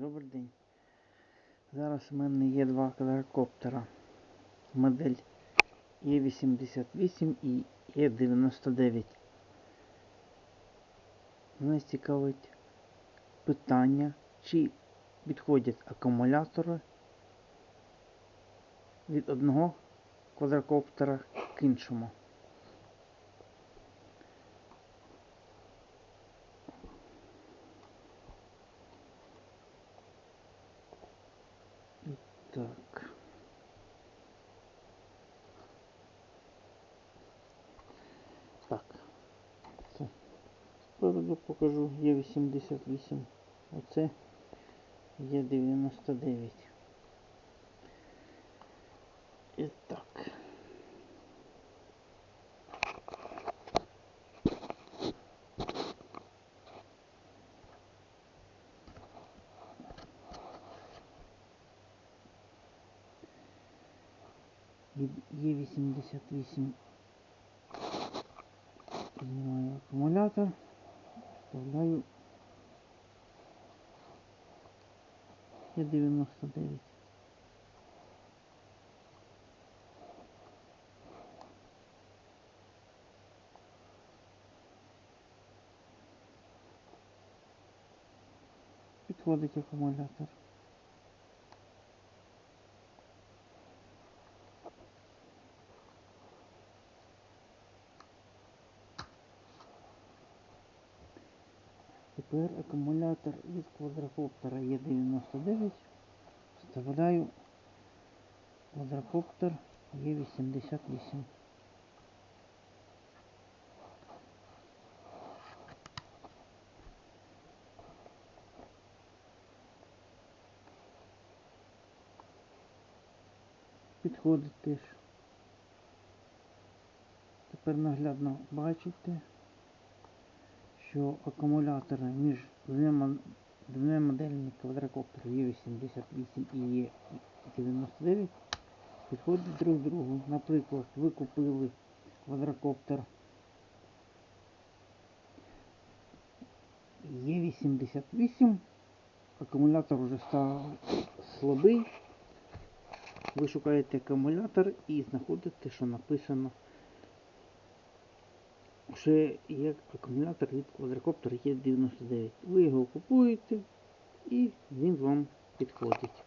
Добрий день. Зараз у мене є два квадрокоптера. Модель Е88 і Е99. Мене цікавить питання, чи підходять акумулятори від одного квадрокоптера к іншому. Так. Так. Це спереду покажу. Є 88. Оце є 99. І так. Є 88. Знімаю акумулятор. Вставляю. Є 99. Підходить акумулятор. Тепер акумулятор від квадрокоптера Е99 вставляю квадрокоптер Е88. Підходить теж. Тепер наглядно бачите, що акумулятори між двома, моделями квадрокоптерів Е88 і Е99 підходять друг другу. Наприклад, ви купили квадрокоптер Е88, акумулятор вже став слабий. Ви шукаєте акумулятор і знаходите, що написано ще є акумулятор від квадрокоптера є 99. Ви його купуєте і він вам підходить.